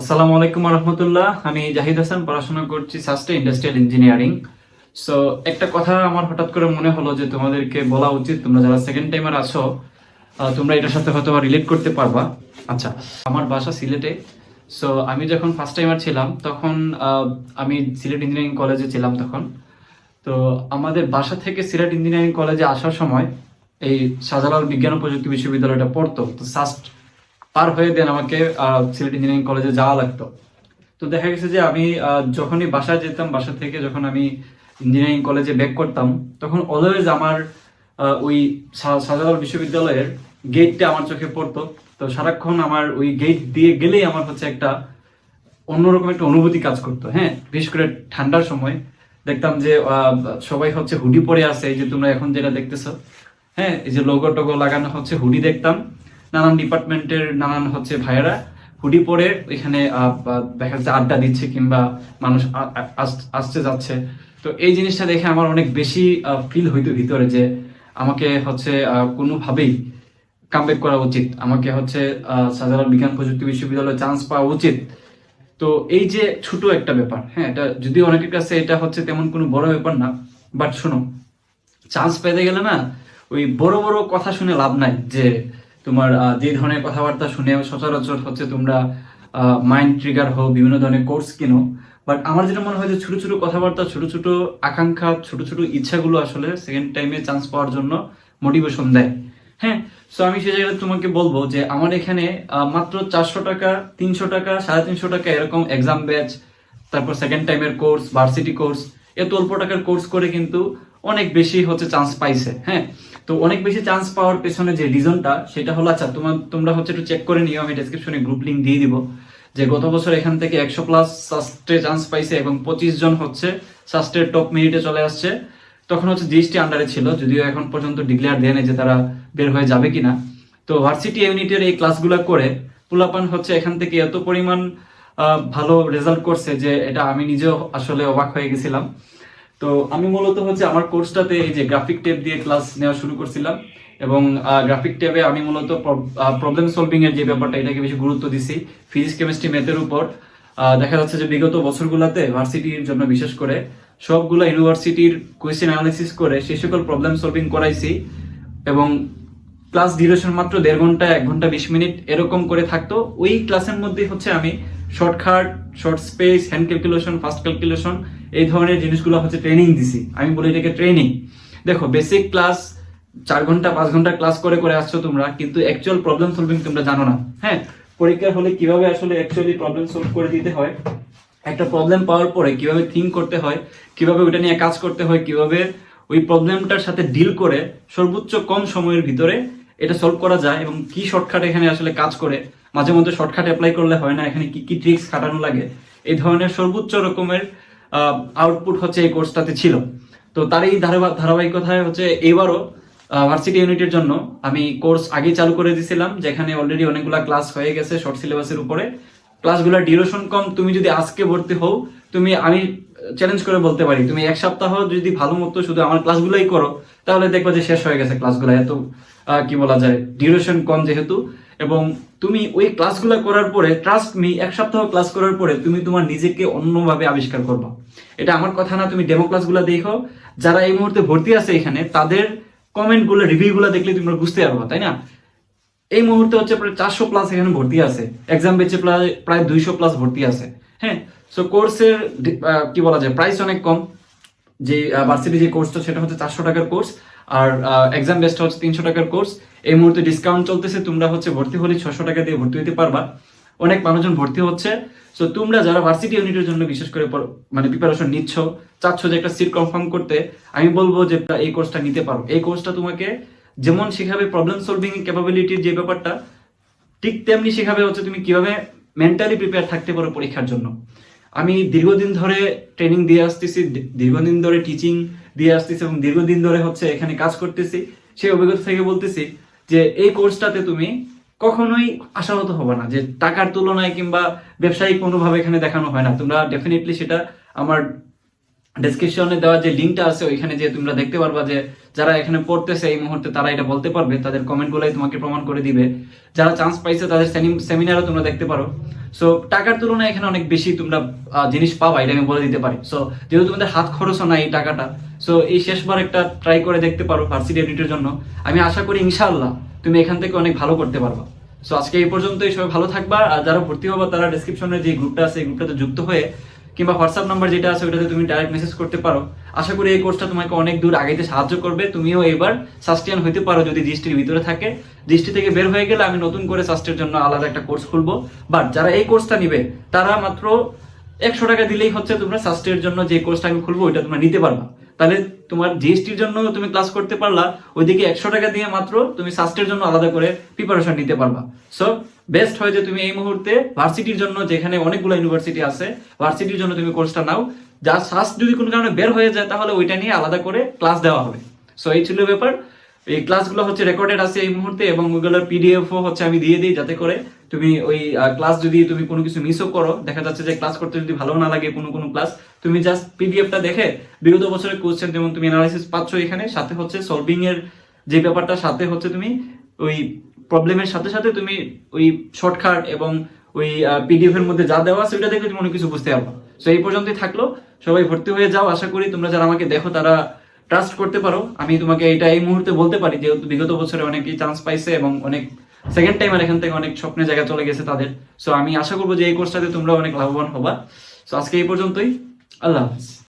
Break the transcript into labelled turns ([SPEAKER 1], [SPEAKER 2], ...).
[SPEAKER 1] আসসালামু আলাইকুম রহমতুল্লাহ আমি জাহিদ হাসান, পড়াশোনা করছি সাস্টে ইন্ডাস্ট্রিয়াল ইঞ্জিনিয়ারিং সো একটা কথা আমার হঠাৎ করে মনে হলো যে তোমাদেরকে বলা উচিত, তোমরা যারা সেকেন্ড টাইমার আছো তোমরা এটার সাথে হয়তো রিলেট করতে পারবা। আচ্ছা আমার বাসা সিলেটে। সো আমি যখন ফার্স্ট টাইমার ছিলাম, তখন আমি সিলেট ইঞ্জিনিয়ারিং কলেজে ছিলাম তখন। তো আমাদের বাসা থেকে সিলেট ইঞ্জিনিয়ারিং কলেজে আসার সময় এই শাহজালাল বিজ্ঞান ও প্রযুক্তি বিশ্ববিদ্যালয়টা পড়তো। তো সাস্ট পার হয়ে দেন আমাকে সিলেট ইঞ্জিনিয়ারিং কলেজে যাওয়া লাগতো। তো দেখা গেছে যে আমি যখনই বাসায় যেতাম, বাসা থেকে যখন আমি ইঞ্জিনিয়ারিং কলেজে ব্যাক করতাম, তখন অলওয়েজ আমার ওই শাহজালাল বিশ্ববিদ্যালয়ের গেটটা আমার চোখে পড়তো। তো সারাক্ষণ আমার ওই গেট দিয়ে গেলেই আমার হচ্ছে একটা অন্যরকম একটা অনুভূতি কাজ করতো হ্যাঁ? বিশেষ করে ঠান্ডার সময়। দেখতাম যে সবাই হচ্ছে হুডি পরে আছে, এই যে তোমরা এখন যেটা দেখতেছো হ্যাঁ? এই যে লোগো টোগো লাগানো হচ্ছে, হুডি দেখতাম। নানান ডিপার্টমেন্টের নানান হচ্ছে ভাইয়েরা হুডি পরে এখানে দেখা যাচ্ছে আড্ডা দিচ্ছে কিংবা মানুষ আ- আ- আস- আসছে যাচ্ছে। তো এই জিনিসটা দেখে আমার অনেক বেশি ফিল হইতো ভিতরে যে আমাকে হচ্ছে কোনোভাবেই কামব্যাক করা উচিত। আমাকে হচ্ছে শাহজালাল বিজ্ঞান প্রযুক্তি বিশ্ববিদ্যালয়ে চান্স পাওয়া উচিত। তো এই যে ছোট একটা ব্যাপার হ্যাঁ এটা যদি অনেকের কাছে এটা হচ্ছে তেমন কোনো বড় ব্যাপার না বাট শোনো চান্স পেতে গেলে না ওই বড় বড় কথা শুনে লাভ নাই যে তোমার যে ধরনের কথাবার্তা শুনে সচরাচর হচ্ছে তোমরা মাইন্ড ট্রিগার হও, বিভিন্ন ধরনের কোর্স কিনো। বাট আমার যেটা মনে হয় যে ছোট ছোট কথাবার্তা, ছোট ছোট আকাঙ্ক্ষা, ছোট ছোট ইচ্ছাগুলো আসলে সেকেন্ড টাইমে চান্স পাওয়ার জন্য মোটিভেশন দেয়। হ্যাঁ? সো আমি সেই জায়গায় তোমাকে বলব যে আমার এখানে মাত্র চারশো টাকা, তিনশো টাকা, সাড়ে তিনশো টাকা এরকম এক্সাম ব্যাচ তারপর সেকেন্ড টাইমের কোর্স ভার্সিটি কোর্স এত অল্প টাকার কোর্স করে কিন্তু অনেক বেশি হচ্ছে চান্স পাইছে। হ্যাঁ? তো অনেক বেশি চান্স পাওয়ার পেছনে যে রিজনটা সেটা হলো আচ্ছা তোমার তোমরা হচ্ছে একটু চেক করে নিও, আমি ডেসক্রিপশনে গ্রুপ লিঙ্ক দিয়ে দিব, যে গত বছর এখান থেকে একশো প্লাস সাস্টে চান্স পাইছে এবং পঁচিশ জন হচ্ছে সাস্টের টপ মেরিটে চলে আসছে। তখন হচ্ছে জিএসটি আন্ডারে ছিল, যদিও এখন পর্যন্ত ডিক্লেয়ার দেয়নি যে তারা বের হয়ে যাবে কিনা। তো ভার্সিটি ইউনিটের এই ক্লাসগুলো করে পুলাপান হচ্ছে এখান থেকে এত পরিমাণ ভালো রেজাল্ট করছে যে এটা আমি নিজেও আসলে অবাক হয়ে গেছিলাম। তো আমি মূলত হচ্ছে আমার কোর্সটাতে এই যে গ্রাফিক টেপ দিয়ে ক্লাস নেওয়া শুরু করছিলাম এবং গ্রাফিক টেপে আমি মূলত প্রবলেম সলভিং এর যে ব্যাপারটা এটাকে বেশি গুরুত্ব দিছি ফিজিক্স কেমিস্ট্রি ম্যাথের উপর। দেখা যাচ্ছে যে বিগত বছরগুলোতে ভার্সিটির জন্য বিশেষ করে সবগুলো ইউনিভার্সিটির কোয়েশ্চেন অ্যানালিসিস করে সেই সকল প্রবলেম সলভিং করাইছি এবং ক্লাস ডিউরেশন মাত্র দেড় ঘণ্টা, এক ঘণ্টা, বিশ মিনিট এরকম করে থাকতো। ওই ক্লাসের মধ্যে হচ্ছে আমি shortcut short space hand calculation fast calculation এই ধরনের জিনিসগুলো হচ্ছে ট্রেনিং দিছি। আমি বলি এটাকে ট্রেনিং দেখো বেসিক ক্লাস চার ঘণ্টা, পাঁচ ঘণ্টা ক্লাস করে করে আসছো তোমরা, কিন্তু অ্যাকচুয়াল প্রবলেম সলভিং তোমরা জানো না। হ্যাঁ পরীক্ষার হলে কীভাবে আসলে অ্যাকচুয়ালি প্রবলেম সলভ করে দিতে হয়? একটা প্রবলেম পাওয়ার পরে কীভাবে থিঙ্ক করতে হয়, কীভাবে ওইটা নিয়ে কাজ করতে হয়, কীভাবে ওই প্রবলেমটার সাথে ডিল করে সর্বোচ্চ কম সময়ের ভিতরে এটা সলভ করা যায় এবং কি শর্টকাট এখানে আসলে কাজ করে। মাঝে মধ্যে শর্টকাট অ্যাপ্লাই করলে হয় না, এখানে কি কি ট্রিক্স খাটানো লাগে? এই ধরনের সর্বোচ্চ রকমের আউটপুট হচ্ছে এই কোর্সটাতে ছিল। তো তার এই ধারাবা- ধারাবাহিকতায় হচ্ছে এবারও ভার্সিটি ইউনিটের জন্য আমি কোর্স আগেই চালু করে দিয়েছিলাম যেখানে অলরেডি অনেকগুলা ক্লাস হয়ে গেছে শর্ট সিলেবাসের উপরে। ক্লাসগুলোর ডিউরেশন কম, তুমি যদি আজকে ভর্তি হও, তুমি, আমি চ্যালেঞ্জ করে বলতে পারি, তুমি এক সপ্তাহ যদি ভালো মতো শুধু আমার ক্লাসগুলোই করো, তাহলে দেখবা যে শেষ হয়ে গেছে ক্লাসগুলো এত কি বলা যায় ডিউরেশন কম যেহেতু। এবং তুমি ওই ক্লাসগুলো করার পরে ট্রাস্ট মি এক সপ্তাহ ক্লাস করার পরে তুমি তোমার নিজেকে অন্যভাবে আবিষ্কার করবা। এটা আমার কথা না, তুমি ডেমো ক্লাসগুলো দেখো। যারা এই মুহূর্তে ভর্তি আছে এখানে, তাদের কমেন্টগুলো রিভিউগুলো দেখলে তোমরা বুঝতে পারবা, তাই না? এই মুহূর্তে হচ্ছে প্রায় চারশো প্লাস এখানে ভর্তি আছে। এক্সাম বেচে প্রায় প্রায় দুইশো প্লাস ভর্তি আছে। হ্যাঁ? সো কোর্সের কি বলা যায় প্রাইস অনেক কম। যে ভার্সিটি যে কোর্সটা সেটা হচ্ছে চারশো টাকার কোর্স আর এক্সাম বেসটা হচ্ছে তিনশো টাকার কোর্স এই মুহূর্তে ডিসকাউন্ট চলতেছে তোমরা হচ্ছে ভর্তি হলে ছশো টাকা দিয়ে ভর্তি হতে পারবা। অনেক মানুষজন ভর্তি হচ্ছে। সো তোমরা যারা ভার্সিটি ইউনিটের জন্য বিশেষ করে মানে প্রিপারেশন নিচ্ছ চাচ্ছ যে একটা সিট কনফার্ম করতে আমি বলব যে এই কোর্সটা নিতে পারো। এই কোর্সটা তোমাকে যেমন শেখাবে প্রবলেম সলভিং ক্যাপাবিলিটির যে ব্যাপারটা ঠিক তেমনি শেখাবে হচ্ছে তুমি কীভাবে মেন্টালি প্রিপেয়ার থাকতে পারো পরীক্ষার জন্য। আমি দীর্ঘদিন ধরে ট্রেনিং দিয়ে আসতেছি দীর্ঘদিন ধরে টিচিং দিয়ে আসতেছি এবং দীর্ঘদিন ধরে হচ্ছে এখানে কাজ করতেছি। সেই অভিজ্ঞতা থেকে বলতেছি যে, এই কোর্সটাতে তুমি কখনোই আশাহত হবে না যে, টাকার তুলনায় কিংবা ব্যবসায়িক কোনোভাবে এখানে দেখানো হয় না। তোমরা ডেফিনেটলি সেটা আমার ডেসক্রিপশনে দেওয়া যে লিঙ্কটা আছে, ওইখানে যে তোমরা দেখতে পারবা যে যারা এখানে পড়তেছে এই মুহূর্তে তারা এটা বলতে পারবে, তাদের কমেন্টগুলোই তোমাকে প্রমাণ করে দিবে। যারা চান্স পাইছে তাদের সেমিনারও তোমরা দেখতে পারো। সো টাকার তুলনায় এখানে অনেক বেশি তোমরা জিনিস পাবা, এটা আমি বলে দিতে পারি। সো যেহেতু তোমাদের হাত খরচও নাই এই টাকাটা সো এই শেষবার একটা ট্রাই করে দেখতে পারো ভার্সিটি এডিটের জন্য। আমি আশা করি ইনশাআল্লাহ তুমি এখান থেকে অনেক ভালো করতে পারবা। সো আজকে এই পর্যন্তই, সবাই ভালো থাকবা, আর যারা ভর্তি হবা তারা ডেসক্রিপশনে যে গ্রুপটা আছে, এই গ্রুপটাতে যুক্ত হয়ে কিংবা হোয়াটসঅ্যাপ নাম্বার যেটা আছে ওটাতে তুমি ডাইরেক্ট মেসেজ করতে পারো। আশা করি এই কোর্সটা তোমাকে অনেক দূর আগাইতে সাহায্য করবে। তুমিও এবার সাস্টেন হতে পারো যদি দৃষ্টির ভিতরে থাকে। দৃষ্টি থেকে বের হয়ে গেলে আমি নতুন করে সাস্টের জন্য আলাদা একটা কোর্স খুলবো। বাট যারা এই কোর্সটা নিবে, তারা মাত্র একশো টাকা দিলেই হচ্ছে তোমরা সাস্টের জন্য যে কোর্সটা আমি খুলবো, ওইটা তোমরা নিতে পারবা। তাহলে তোমার জিএসটির জন্য তুমি ক্লাস করতে পারলা, ওইদিকে একশো টাকা দিয়ে মাত্র তুমি সাস্টের জন্য আলাদা করে প্রিপারেশন নিতে পারবা। সো বেস্ট হয় যে তুমি এই মুহূর্তে ভার্সিটির জন্য যেখানে অনেকগুলো ইউনিভার্সিটি আছে ভার্সিটির জন্য তুমি কোর্সটা নাও। যা সাস্ট যদি কোনো কারণে বের হয়ে যায়, তাহলে ওইটা নিয়ে আলাদা করে ক্লাস দেওয়া হবে। সো এই ছিল ব্যাপার। এই ক্লাসগুলো হচ্ছে রেকর্ডেড আছে এই মুহূর্তে এবং ওইগুলোর পিডিএফও হচ্ছে আমি দিয়ে দিই যাতে করে তুমি ওই ক্লাস যদি তুমি কোনো কিছু মিসও করো, দেখা যাচ্ছে যে ক্লাস করতে যদি ভালো না লাগে কোনো কোনো ক্লাস তুমি জাস্ট পিডিএফটা দেখে বিগত বছরের কোশ্চেন যেমন তুমি অ্যানালাইসিস পাচ্ছ এখানে, সাথে হচ্ছে সলভিং এর যে ব্যাপারটা, সাথে হচ্ছে তুমি ওই প্রবলেমের সাথে সাথে তুমি ওই শর্টকাট এবং ওই পিডিএফ এর মধ্যে যা দেওয়া ওইটা দেখে তুমি অনেক কিছু বুঝতে পারবা। সো এই পর্যন্তই থাকল। সবাই ভর্তি হয়ে যাও। আশা করি তোমরা যারা আমাকে দেখো তারা ট্রাস্ট করতে পারো। আমি তোমাকে এটা এই মুহূর্তে বলতে পারি, যেহেতু বিগত বছরে অনেকেই চান্স পাইছে এবং অনেক সেকেন্ড টাইম আর এখান থেকে অনেক স্বপ্নের জায়গা চলে গেছে তাদের। সো আমি আশা করব যে এই কোর্সটাতে তোমরা অনেক লাভবান হবা। সো আজকে এই পর্যন্তই। আল্লাহ হাফিজ।